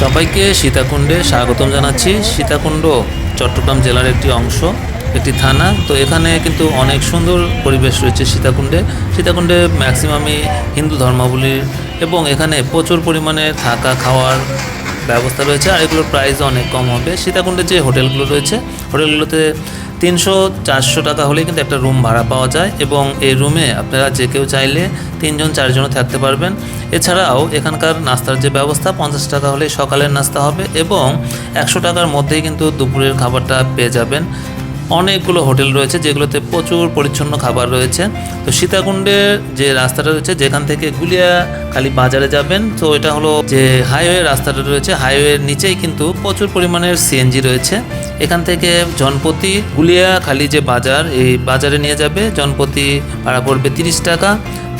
সবাইকে সীতাকুণ্ডে স্বাগতম জানাচ্ছি। সীতাকুণ্ড, চট্টগ্রাম জেলার একটি অংশ, একটি থানা। তো এখানে কিন্তু অনেক সুন্দর পরিবেশ রয়েছে সীতাকুণ্ডে। সীতাকুণ্ডে ম্যাক্সিমামই হিন্দু ধর্মাবলীর এবং এখানে প্রচুর পরিমাণে থাকা, খাওয়ার ব্যবস্থা রয়েছে। আর এগুলোর প্রাইস অনেক কম হবে। সীতাকুণ্ডে যে হোটেলগুলো রয়েছে হোটেলগুলোতে তিনশো, চারশো টাকা হলেই কিন্তু একটা রুম ভাড়া পাওয়া যায় এবং এই রুমে আপনারা যে কেউ চাইলে তিনজন, চারজনও থাকতে পারবেন। এছাড়াও এখানকার নাস্তার যে ব্যবস্থা, পঞ্চাশ টাকা হলে সকালের নাস্তা হবে এবং একশো টাকার মধ্যেই কিন্তু দুপুরের খাবারটা পেয়ে যাবেন। অনেকগুলো হোটেল রয়েছে যেগুলোতে প্রচুর পরিচ্ছন্ন খাবার রয়েছে। তো সীতাকুণ্ডের যে রাস্তাটা রয়েছে, যেখান থেকে গুলিয়া খালি বাজারে যাবেন, তো এটা হলো যে হাইওয়ে রাস্তাটা রয়েছে। হাইওয়ের নিচেই কিন্তু প্রচুর পরিমাণের সিএনজি রয়েছে। এখান থেকে জনপতি গুলিয়া খালি যে বাজার, এই বাজারে নিয়ে যাবে। জনপতি ভাড়া পড়বে তিরিশ টাকা।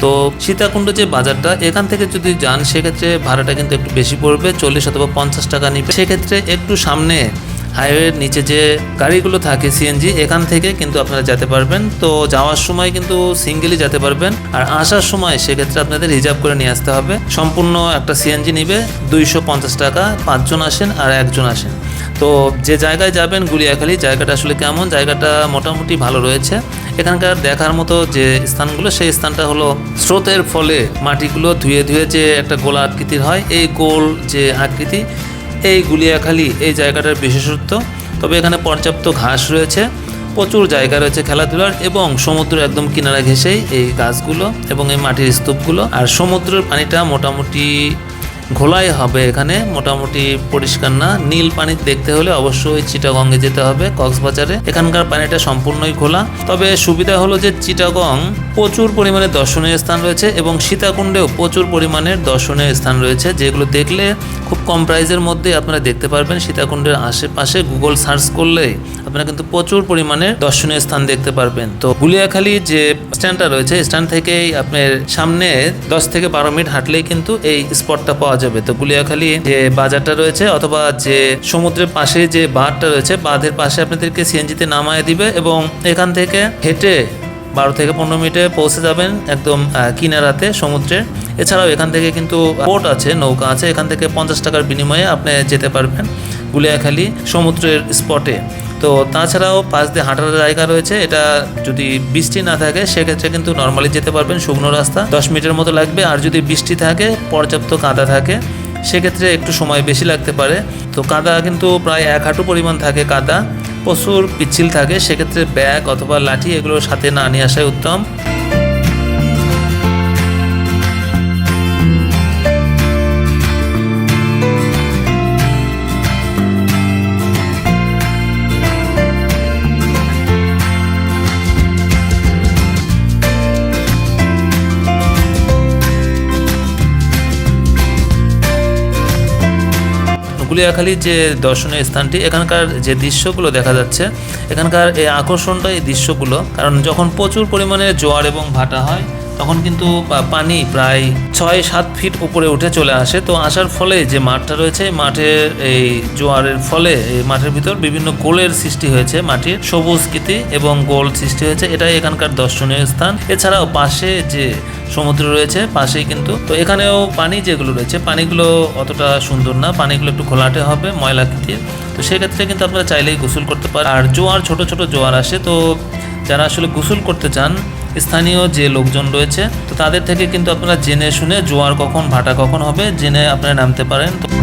তো সীতাকুণ্ড যে বাজারটা, এখান থেকে যদি যান, সেক্ষেত্রে ভাড়াটা কিন্তু একটু বেশি পড়বে, চল্লিশ অথবা পঞ্চাশ টাকা নিবে। সেক্ষেত্রে একটু সামনে হাইওয়ের নিচে যে গাড়িগুলো থাকে সিএনজি, এখান থেকে কিন্তু আপনারা যেতে পারবেন। তো যাওয়ার সময় কিন্তু সিঙ্গেলই যেতে পারবেন। আর আসার সময় সেক্ষেত্রে আপনাদের রিজার্ভ করে নিয়ে আসতে হবে। সম্পূর্ণ একটা সিএনজি নিবে, দুইশো পঞ্চাশ টাকা, পাঁচজন আসেন আর একজন আসেন। তো যে জায়গায় যাবেন গুলিয়াখালী জায়গাটা আসলে কেমন? জায়গাটা মোটামুটি ভালো রয়েছে। এখানকার দেখার মতো যে স্থানগুলো, সেই স্থানটা হলো স্রোতের ফলে মাটিগুলো ধুয়ে ধুয়ে যে একটা গোলা আকৃতির হয়, এই গোল যে আকৃতি, এই গুলিয়াখালী এই জায়গাটার বিশেষত্ব। তবে এখানে পর্যাপ্ত ঘাস রয়েছে, প্রচুর জায়গা রয়েছে খেলাধুলার এবং সমুদ্র একদম কিনারা ঘেঁষেই এই গাছগুলো এবং এই মাটির স্তূপগুলো। আর সমুদ্রের পানিটা মোটামুটি ঘোলাই হবে এখানে, মোটামুটি পরিষ্কার না। নীল পানি দেখতে হলে অবশ্যই চিটাগংয়ে যেতে হবে, কক্সবাজারে। এখানকার পানিটা সম্পূর্ণই খোলা তবে সুবিধা হলো যে চিটাগং প্রচুর পরিমাণে দর্শনীয় স্থান রয়েছে এবং সীতাকুণ্ডেও প্রচুর পরিমাণের দর্শনীয় স্থান রয়েছে, যেগুলো দেখলে খুব কম প্রাইসের মধ্যে আপনারা দেখতে পারবেন। সীতাকুণ্ডের আশেপাশে গুগল সার্চ করলেই আপনারা কিন্তু প্রচুর পরিমাণে দর্শনীয় স্থান দেখতে পারবেন। তো গুলিয়াখালী যে স্ট্যান্ডটা রয়েছে স্ট্যান্ড থেকেই আপনার সামনে দশ থেকে বারো মিনিট হাঁটলেই কিন্তু এই স্পটটা পাওয়া যাবে। তো গুলিয়াখালী যে বাজারটা রয়েছে অথবা যে সমুদ্রের পাশে যে বাঁধটা রয়েছে, বাঁধের পাশে আপনাদেরকে সিএনজিতে নামায় দিবে এবং এখান থেকে হেঁটে বারো থেকে পনেরো মিনিটে পৌঁছে যাবেন একদম কিনারাতে সমুদ্রের এছাড়াও এখান থেকে কিন্তু বোট আছে, নৌকা আছে, এখান থেকে পঞ্চাশ টাকার বিনিময়ে আপনি যেতে পারবেন গুলিয়াখালী সমুদ্রের স্পটে তো তাছাড়াও পাশ দিয়ে হাঁটার জায়গা রয়েছে, এটা যদি বৃষ্টি না থাকে, সেক্ষেত্রে কিন্তু নর্মালি যেতে পারবেন শুকনো রাস্তা। দশ মিনিটের মতো লাগবে, আর যদি বৃষ্টি থাকে, পর্যাপ্ত কাদা থাকে, সেক্ষেত্রে একটু সময় বেশি লাগতে পারে। তো কাদা কিন্তু প্রায় এক হাঁটু পরিমাণ থাকে কাদা, প্রচুর পিচ্ছিল থাকে, সেক্ষেত্রে ব্যাগ অথবা লাঠি এগুলো সাথে না নিয়ে আসাই উত্তম। গুলিয়াখালীর যে দর্শনীয় স্থানটি, এখানকার যে দৃশ্যগুলো দেখা যাচ্ছে, এখানকার এই আকর্ষণটা এই দৃশ্যগুলো, কারণ যখন প্রচুর পরিমাণে জোয়ার এবং ভাটা হয় তখন কিন্তু পানি প্রায় ছয় সাত ফিট উপরে উঠে চলে আসে। তো আসার ফলে যে মাঠটা রয়েছে মাঠের এই জোয়ারের ফলে এই মাঠের ভিতর বিভিন্ন গোলের সৃষ্টি হয়েছে। মাটির সবুজ কীতি এবং গোল সৃষ্টি হয়েছে। এটাই এখানকার দর্শনীয় স্থান। এছাড়াও পাশে যে সমুদ্র রয়েছে, পাশেই কিন্তু, তো এখানেও পানি যেগুলো রয়েছে, পানিগুলো অতটা সুন্দর না। পানিগুলো একটু ঘোলাটে হবে ময়লাকৃতির তো সেক্ষেত্রে কিন্তু আপনারা চাইলেই গোসল করতে পারেন। আর জোয়ার, ছোট ছোট জোয়ার আসে, তো যারা আসলে গোসল করতে চান স্থানীয় যে লোকজন রয়েছে, তো তাদের থেকে কিন্তু আপনারা জেনে শুনে জোয়ার কখন, ভাটা কখন হবে, জেনে আপনারা নামতে পারেন। তো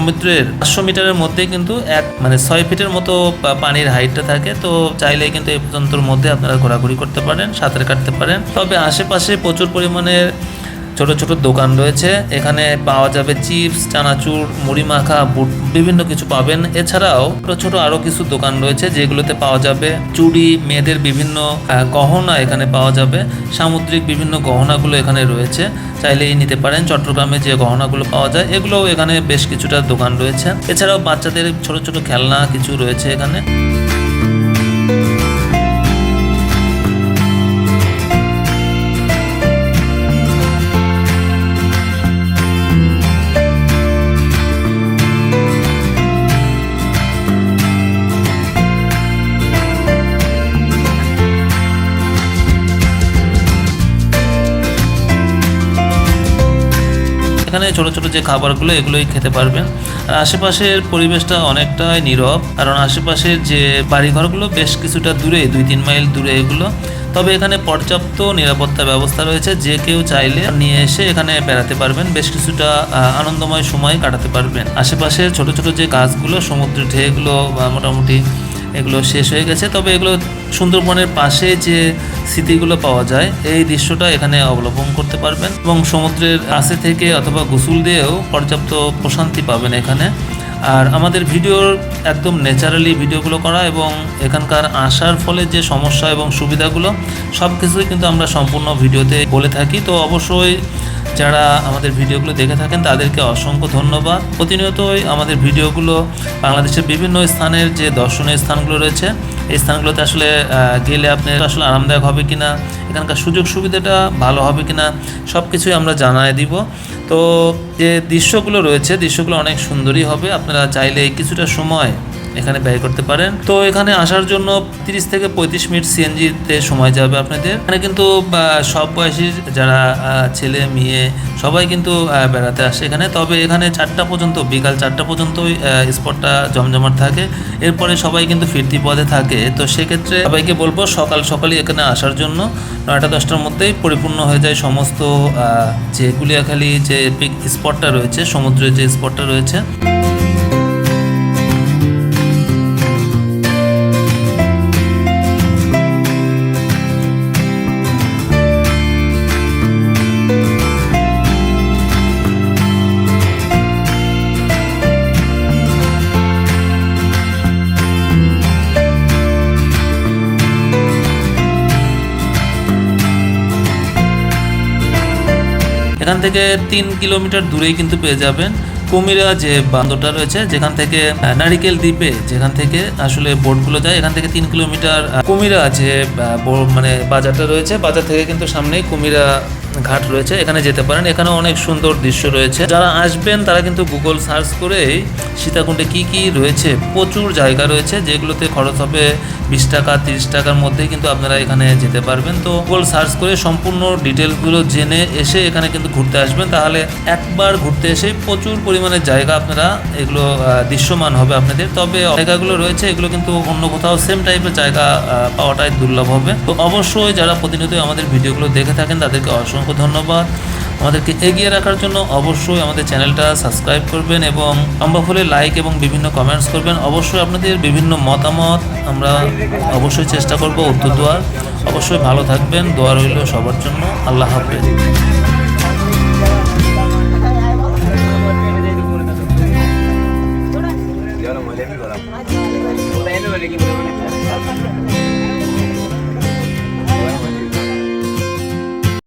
সমুদ্রের পাঁচশো মিটারের মধ্যে কিন্তু এক মানে ছয় ফিটের মতো পানির হাইটটা থাকে, তো চাইলে কিন্তু এই পর্যন্তর মধ্যে আপনারা ঘোরাঘুরি করতে পারেন, সাঁতার কাটতে পারেন। তবে আশেপাশে প্রচুর পরিমাণে ছোট ছোট দোকান রয়েছে। এখানে পাওয়া যাবে চিপস, চানাচুর, মুড়ি মাখা, বুট, বিভিন্ন কিছু পাবেন। এছাড়াও ছোট ছোট আরও কিছু দোকান রয়েছে যেগুলোতে পাওয়া যাবে চুড়ি, মেয়েদের বিভিন্ন গহনা এখানে পাওয়া যাবে। সামুদ্রিক বিভিন্ন গহনাগুলো এখানে রয়েছে। চাইলেই নিতে পারেন। চট্টগ্রামে যে গহনাগুলো পাওয়া যায়, এগুলোও এখানে বেশ কিছুটা দোকান রয়েছে। এছাড়াও বাচ্চাদের ছোট ছোট খেলনা কিছু রয়েছে এখানে। এখানে ছোট ছোট যে খাবারগুলো, এগুলোই খেতে পারবেন। আর আশেপাশের পরিবেশটা অনেকটাই নীরব, কারণ আশেপাশের যে বাড়িঘরগুলো বেশ কিছুটা দূরে, দুই তিন মাইল দূরে এগুলো। তবে এখানে পর্যাপ্ত নিরাপত্তা ব্যবস্থা রয়েছে, যে কেউ চাইলে নিয়ে এসে এখানে বেড়াতে পারবেন। বেশ কিছুটা আনন্দময় সময় কাটাতে পারবেন। আশেপাশের ছোট ছোট যে গাছগুলো, সমুদ্রের ঢেউগুলো, বা মোটামুটি এগুলো শেষ হয়ে গেছে, তবে এগুলো সুন্দরবনের পাশে যে স্মৃতিগুলো পাওয়া যায়, এই দৃশ্যটা এখানে অবলম্বন করতে পারবেন এবং সমুদ্রের কাছে থেকে অথবা গোসল দিয়েও পর্যাপ্ত প্রশান্তি পাবেন এখানে। আর আমাদের ভিডিওর একদম ন্যাচারালি ভিডিওগুলো করা এবং এখানকার আসার ফলে যে সমস্যা এবং সুবিধাগুলো সব কিছুই কিন্তু আমরা সম্পূর্ণ ভিডিওতে বলে থাকি। তো অবশ্যই যারা আমাদের ভিডিওগুলো দেখে থাকেন, তাদেরকে অসংখ্য ধন্যবাদ। প্রতিনিয়তই আমাদের ভিডিওগুলো বাংলাদেশের বিভিন্ন স্থানের যে দর্শনীয় স্থানগুলো রয়েছে এই স্থানগুলোতে আসলে গেলে আপনি আসলে আরামদায়ক হবে কি না এখানকার সুযোগ সুবিধাটা ভালো হবে কি না সব কিছুই আমরা জানায় দিব। তো, যে দৃশ্যগুলো রয়েছে, দৃশ্যগুলো অনেক সুন্দরই হবে। আপনারা চাইলে কিছুটা সময় এখানে ব্যয় করতে পারেন। তো এখানে আসার জন্য 30 থেকে পঁয়ত্রিশ মিনিট সিএনজিতে সময় যাবে আপনাদের। এখানে কিন্তু সব বয়সী যারা ছেলে, মেয়ে, সবাই কিন্তু বেড়াতে আসে এখানে। তবে এখানে চারটা পর্যন্ত, বিকাল চারটা পর্যন্তই স্পটটা জমজমাট থাকে। এরপরে সবাই কিন্তু ফিরতি পথে থাকে। তো সেক্ষেত্রে সবাইকে বলব, সকাল সকালই এখানে আসার জন্য। নয়টা দশটার মধ্যেই পরিপূর্ণ হয়ে যায় সমস্ত যে গুলিয়াখালী যে পিক স্পটটা রয়েছে, সমুদ্রের যে স্পটটা রয়েছে। এখান থেকে তিন কিলোমিটার দূরেই কিন্তু পেয়ে যাবেন। কুমিরা যে বান্দরটা রয়েছে, যেখান থেকে নারিকেল দ্বীপে, যেখান থেকে আসলে বোটগুলো যায়, এখান থেকে তিন কিলোমিটার কুমিরা যে মানে বাজারটা রয়েছে, বাজার থেকে কিন্তু সামনেই কুমিরা ঘাট রয়েছে, এখানে যেতে পারেন। এখানে অনেক সুন্দর দৃশ্য রয়েছে। যারা আসবেন, তারা কিন্তু গুগল সার্চ করেই সীতাকুণ্ডে কি কি রয়েছে, প্রচুর জায়গা রয়েছে, যেগুলোতে খরচ হবে বিশ টাকা, তিরিশ টাকার মধ্যেই কিন্তু আপনারা এখানে যেতে পারবেন। তো গুগল সার্চ করে সম্পূর্ণ ডিটেলসগুলো জেনে এসে এখানে কিন্তু ঘুরতে আসবেন। তাহলে একবার ঘুরতে এসে প্রচুর পরিমাণে জায়গা আপনারা এগুলো দৃশ্যমান হবে আপনাদের। তবে জায়গাগুলো রয়েছে, এগুলো কিন্তু অন্য কোথাও সেম টাইপের জায়গা পাওয়াটাই দুর্লভ হবে। তো অবশ্যই যারা প্রতিনিয়তই আমাদের ভিডিওগুলো দেখে থাকেন, তাদেরকে অসংখ্য ধন্যবাদ। আমাদেরকে এগিয়ে রাখার জন্য অবশ্যই আমাদের চ্যানেলটা সাবস্ক্রাইব করবেন এবং সম্ভব হলে লাইক এবং বিভিন্ন কমেন্টস করবেন। অবশ্যই আপনাদের বিভিন্ন মতামত আমরা অবশ্যই চেষ্টা করব উত্তর দেওয়ার। অবশ্যই ভালো থাকবেন, দোয়া রইল সবার জন্য। আল্লাহ হাফেজ।